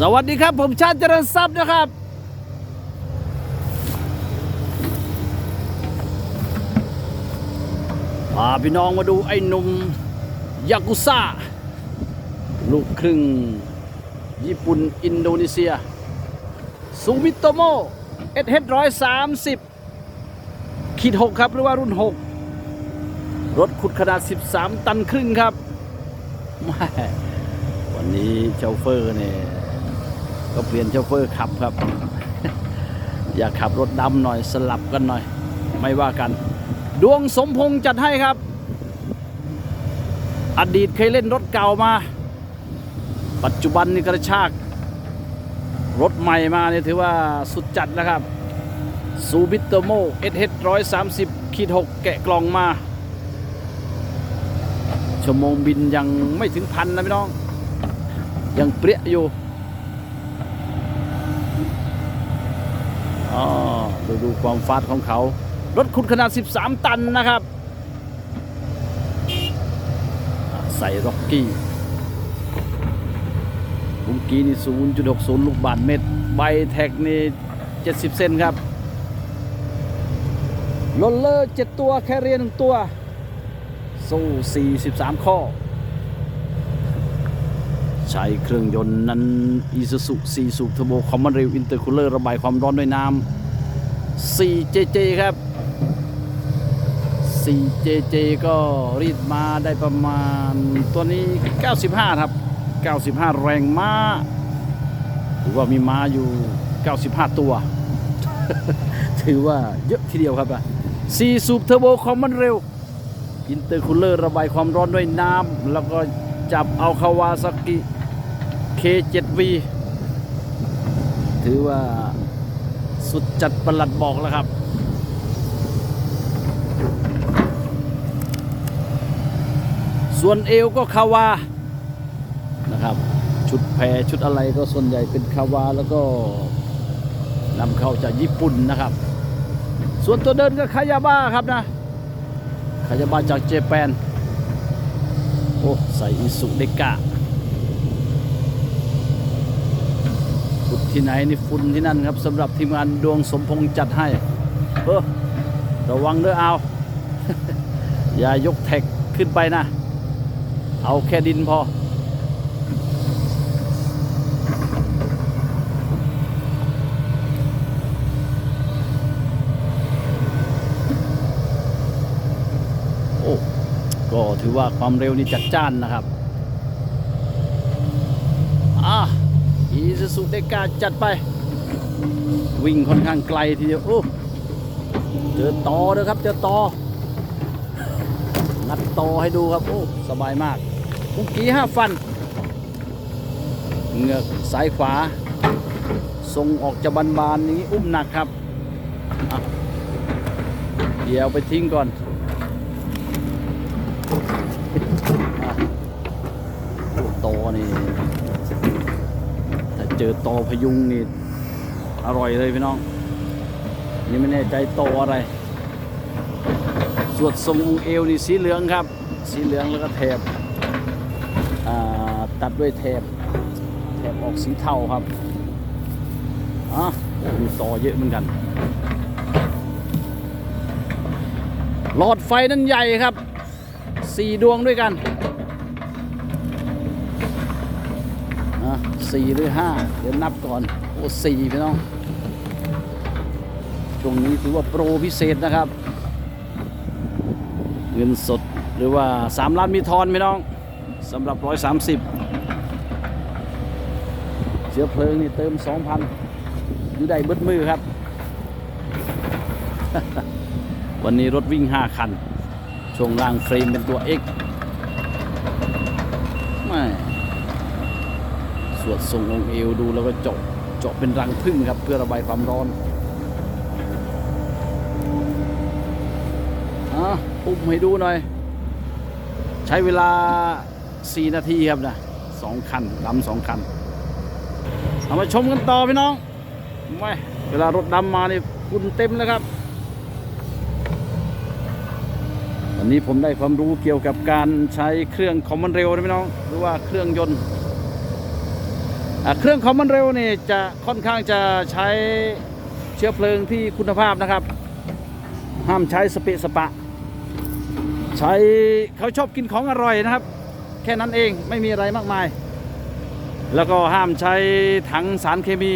สวัสดีครับ ผมชาติเจริญทรัพย์นะครับ พาพี่น้องมาดูไอ้หนุ่มยากุซ่า ลูกครึ่ง ญี่ปุ่น อินโดนีเซีย ซูมิโตโมเอสเฮดร้อยสามสิบขีดหกครับ หรือว่ารุ่นหกรถขุดขนาด 13 ตันครึ่งครับ วันนี้โชเฟอร์เนี่ย ก็เปลี่ยนโชเฟอร์ขับครับ อยากขับรถดำหน่อยสลับกันหน่อย ไม่ว่ากัน ดวงสมพงษ์จัดให้ครับ อดีตเคยเล่นรถเก่ามา ปัจจุบันนี่กระชาก รถใหม่มาเนี่ยถือว่าสุดจัดนะครับซูบิโตโมเอสเฮดร้อยสามสิบขีดหกแกะกล่องมา ชั่วโมงบินยังไม่ถึงพันนะพี่น้อง ยังเปรี้ยอยู่ อ๋อ ดูดูความฟาดของเขา รถขุดขนาด 13 ตันนะครับ ใส่ร็อกกี้ลุงกี้นี่ 0.60 ลูกบาทเมตร ใบแท็กนี่ 70 เซนครับโรลเลอร์7ตัว แคเรียน1ตัวโซ่43 ข้อ ใช้เครื่องยนต์นั้น Isuzu 4สูบเทอร์โบคอมมอนเรลอินเตอร์คูลเลอร์ระบายความร้อนด้วยน้ำ 4JJ ครับ 4JJ ก็รีดมาได้ประมาณตัวนี้ 95 ครับ 95 แรงม้าหรือว่ามีม้าอยู่ 95 ตัว ถือว่าเยอะทีเดียวครับอะ4สูบเทอร์โบคอมมอนเรลอินเตอร์คูลเลอร์ระบายความร้อนด้วยน้ำ แล้วก็จับเอาคาวาซากิ K7V ถือว่า สุดจัดประหลัดบอกแล้วครับส่วนเอวก็คาวา นะครับ ชุดแพรชุดอะไรก็ส่วนใหญ่เป็นคาวาแล้วก็นำเข้าจากญี่ปุ่นนะครับ ส่วนตัวเดินก็คายาบ้าครับนะ คายาบ้าจากเจแปน โอ้ ใส่อิสุเดกะ ฝุ่น ที่ไหนนี่ฝุ่นที่นั่นครับสำหรับทีมงานดวงสมพงษ์จัดให้เออระวังเด้อเอาอย่ายกแท็กขึ้นไปนะ เอาแค่ดินพอ โอ้ ก็ถือว่าความเร็วนี่จัดจ้านนะครับ อะ อี ซูซูเดกาจัดไป วิ่งค่อนข้างไกลทีเดียวโอ้เจอต่อเลยครับเจอต่องัดต่อให้ดูครับโอ้สบายมากคุกกี้ห้าฟันเงือกซ้ายขวาทรงออกจะบานๆอย่างนี้อุ้มหนักครับเดี๋ยวไปทิ้งก่อนอะโอ้โตนี่ ถ้า เจอโตพยุงนี่อร่อยเลยพี่น้อง นี่ไม่แน่ใจโตอะไรสวดทรงองเอวนี่สีเหลืองครับ สีเหลืองแล้วก็แถบตัดด้วยแถบแถบออกสีเทาครับอะโอ้มีตอเยอะเหมือนกัน หลอดไฟนั้นใหญ่ครับสี่ดวงด้วยกัน อะ สี่หรือห้าเดี๋ยวนับก่อน โอ้สี่พี่น้อง ช่วงนี้ถือว่าโปรพิเศษนะครับ เงินสดหรือว่า 3 ล้านมีทอนพี่น้องสำหรับ 130 เชื้อเพลิงนี่เติม 2,000 อยู่ได้เบิดมือครับ วันนี้รถวิ่ง 5 คัน ช่วงล่างเฟรมเป็นตัว X ไม่ ส วดทรงองค์เอวดูแล้วก็เจาะเจาะเป็นรังพึ่งครับเพื่อระบายความร้อนอะปุ่มให้ดูหน่อย ใช้เวลา 4 นาทีครับนะสองคันดำสองคันเอามาชมกันต่อพี่น้องไม่เวลารถดำมานี่คุณเต็มแล้วครับวันนี้ผมได้ความรู้เกี่ยวกับการใช้เครื่องคอมมอนเรลนะพี่น้อง หรือว่าเครื่องยนต์ เครื่องคอมมันเร็วนี่จะค่อนข้างจะใช้เชื้อเพลิงที่คุณภาพนะครับ ห้ามใช้สเปะสปะ ใช้เขาชอบกินของอร่อยนะครับ แค่นั้นเองไม่มีอะไรมากมาย แล้วก็ห้ามใช้ถังสารเคมี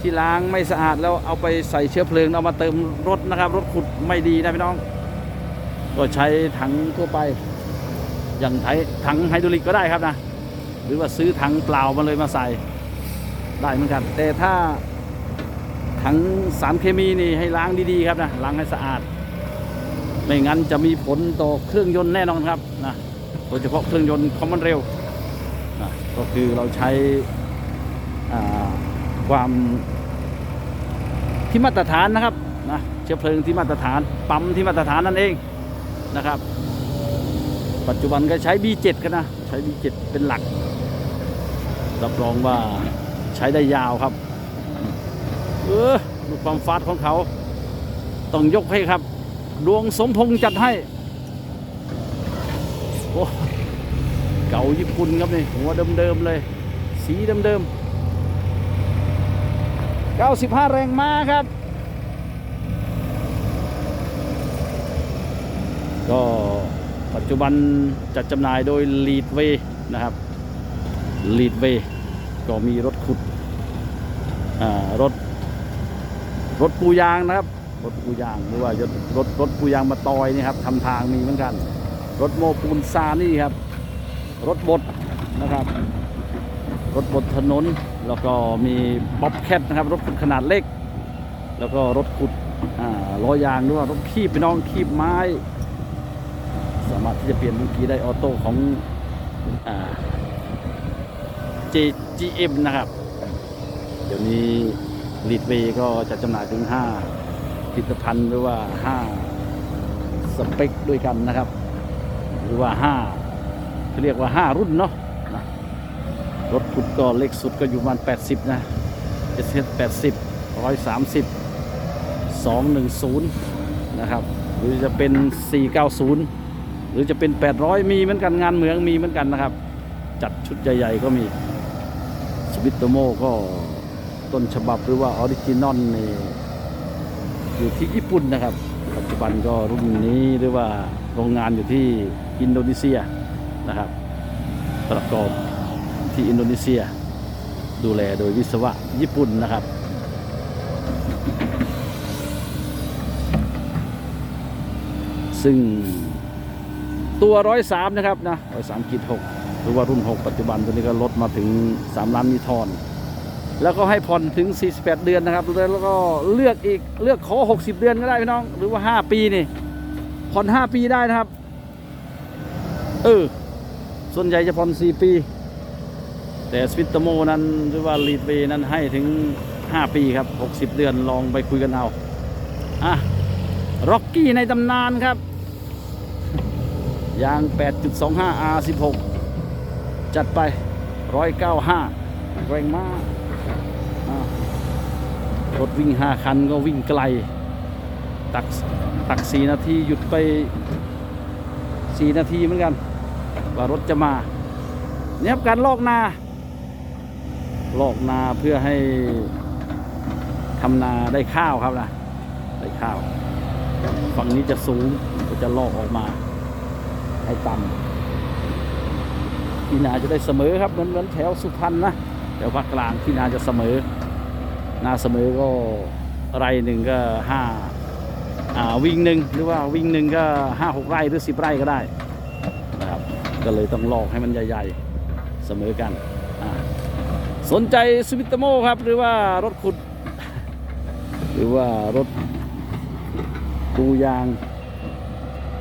ที่ล้างไม่สะอาดแล้วเอาไปใส่เชื้อเพลิงเอามาเติมรถนะครับ รถขุดไม่ดีนะพี่น้อง ก็ใช้ถังทั่วไป อย่างถังไฮดรอลิกก็ได้ครับนะ หรือว่าซื้อถังเปล่ามาเลยมาใส่ได้เหมือนกัน แต่ถ้าถังสารเคมีนี่ให้ล้างดีๆครับนะล้างให้สะอาด ไม่งั้นจะมีผลต่อเครื่องยนต์แน่นอนครับนะโดยเฉพาะเครื่องยนต์คอมมันเร็วนะก็คือเราใช้ความที่มาตรฐานนะครับนะเชื้อเพลิงที่มาตรฐานปั๊มที่มาตรฐานนั่นเองนะครับ ปัจจุบันก็ใช้ B7 กันนะ ใช้ B7 เป็นหลัก รับรองว่าใช้ได้ยาวครับ เออดูความฟาดของเขา ต้องยกให้ครับ ดวงสมพงษ์จัดให้ โอ้เก่าญี่ปุ่นครับนี่หัวเดิมๆเลย สีเดิมๆ95 แรงม้าครับ ก็ปัจจุบันจัดจำหน่ายโดย Lead Way นะครับ Lead Way ก็มีรถขุดรถรถปูยางนะครับ รถปูยางหรือว่ารถรถรถปูยางมาตอยนี่ครับทำทางมีเหมือนกัน รถโมปูนซานี่ครับ รถบดนะครับ รถบดถนนแล้วก็มีบ๊อบแคทนะครับ รถขุดขนาดเล็ก แล้วก็รถขุดล้อยางด้วยรถคีบพี่น้องคีบไม้ สามารถที่จะเปลี่ยนเมื่อกี้ได้ออโต้ของอ JGM นะครับ เดี๋ยวนี้ลีดเวก็จะจำหน่ายถึง 5 ผลิตภัณฑ์หรือว่า 5 สเปคด้วยกันนะครับ หรือว่า5เขาเรียกว่า 5 รุ่นเนาะนะรถขุดก็เล็กสุดก็อยู่ประมาณ 80 นะ70 80 130 210นะครับ หรือจะเป็น490หรือจะเป็น800มีเหมือนกันงานเหมืองมีเหมือนกันนะครับ จัดชุดใหญ่ ๆ ก็มี วิตโตโมก็ต้นฉบับหรือว่าออริจินอลนี่อยู่ที่ญี่ปุ่นนะครับ ปัจจุบันก็รุ่นนี้หรือว่าโรงงานอยู่ที่อินโดนีเซียนะครับ ประกอบที่อินโดนีเซีย ดูแลโดยวิศวะญี่ปุ่นนะครับซึ่งตัวร้อยสามนะครับนะร้อยสามกิจหก รือว่ารุ่น 6 ปัจจุบันตัวนี้ก็ลดมาถึง 3 ล้านมีทอน แล้วก็ให้ผ่อนถึง 48 เดือนนะครับ แล้วก็เลือกอีกเลือกขอ 60 เดือนก็ได้พี่น้อง หรือว่า 5 ปีนี่ผ่อน 5 ปีได้นะครับ เออ ส่วนใหญ่จะผ่อน 4 ปี แต่สวิตโตโมนั้นหรือว่าลีดเวนั้นให้ถึง 5 ปีครับ 60 เดือนลองไปคุยกันเอา อะร็อกกี้ในตำนานครับยาง 8.25 R16 จัดไป195แรงมากอะรถวิ่ง5คันก็วิ่งไกล ตักตัก4นาทีหยุดไป4นาทีเหมือนกัน ว่ารถจะมาเนี่ยการลอกนา ลอกนาเพื่อให้ทำนาได้ข้าวครับนะได้ข้าว ฝั่งนี้จะสูงก็จะลอกออกมา ให้ต่ำ ที่นาจะได้เสมอครับเหมือนเหมือนแถวสุพรรณนะแถวภาคกลางที่นาจะเสมอ นาเสมอก็ไร่หนึ่งก็ห้าวิ่งหนึ่งหรือว่าวิ่งหนึ่งก็ห้าหกไร่หรือสิบไร่ก็ได้นะครับก็เลยต้องลอกให้มันใหญ่ ๆเสมอกัน สนใจสวิตโมครับหรือว่ารถขุด หรือว่ารถปูยาง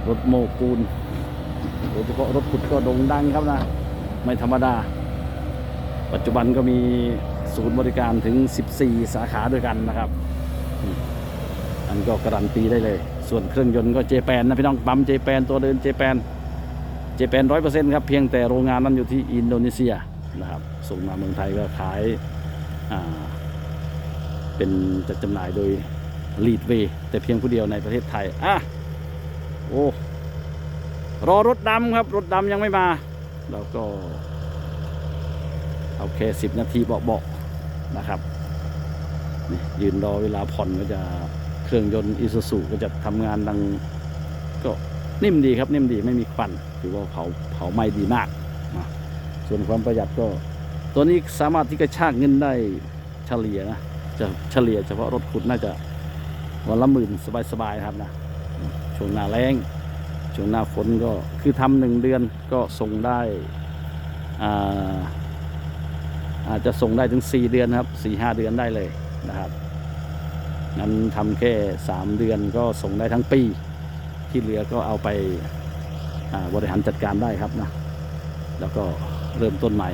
รถโมกูลโดยเฉพาะรถขุดก็โด่งดังครับนะ ไม่ธรรมดา ปัจจุบันก็มีศูนย์บริการถึง 14 สาขาด้วยกันนะครับ อันก็การันตีได้เลย ส่วนเครื่องยนต์ก็เจแปนนะพี่น้องปั๊มเจแปนตัวเดินเจแปนเจแปนร้อยเปอร์เซ็นต์ครับ เพียงแต่โรงงานนั้นอยู่ที่อินโดนีเซียนะครับ ส่งมาเมืองไทยก็ขายาเป็นจัดจำหน่ายโดยลีดเวแต่เพียงผู้เดียวในประเทศไทย อะ โอ้ รอรถดำครับ รถดำยังไม่มา แล้วก็เอาแค่สิบนาทีเบาๆนะครับนี่ยืนรอเวลาผ่อนก็จะเครื่องยนต์อิซูซุก็จะทำงานดังก็นิ่มดีครับนิ่มดีไม่มีควันถือว่าเผาเผาไหม้ดีมากนะส่วนความประหยัดก็ ตัวนี้สามารถที่จะชากเงินได้เฉลี่ยนะจะเฉลี่ยเฉพาะรถขุดน่าจะวันละหมื่นสบายๆครับนะช่วงหน้าแรง ช่วงหน้าฝนก็คือทำหนึ่งเดือนก็ส่งได้อ่าอาจจะส่งได้ถึง 4 เดือนครับ4 5เดือนได้เลยนะครับงั้นทำแค่ 3 เดือนก็ส่งได้ทั้งปี ที่เหลือก็เอาไปาบริหารจัดการได้ครับนะแล้วก็เริ่มต้นใหม่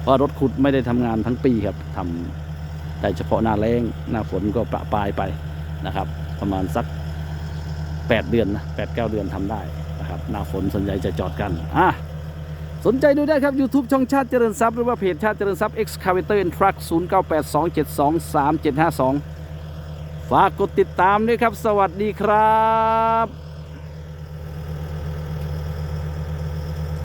เพราะรถขุดไม่ได้ทำงานทั้งปีครับทำได้เฉพาะหน้าแรงหน้าฝนก็ประปายไปนะครับ ประมาณสัก 8 เดือนนะแปดเก้าเดือนทำได้ นะครับหน้าฝนส่วนใหญ่จะจอดกันอะสนใจดูได้ครับ YouTube ช่องชาติเจริญทรัพย์หรือว่าเพจชาติเจริญทรัพย์ Excavator and Truck 0982723752 ฝากกดติดตามด้วยครับ สวัสดีครับ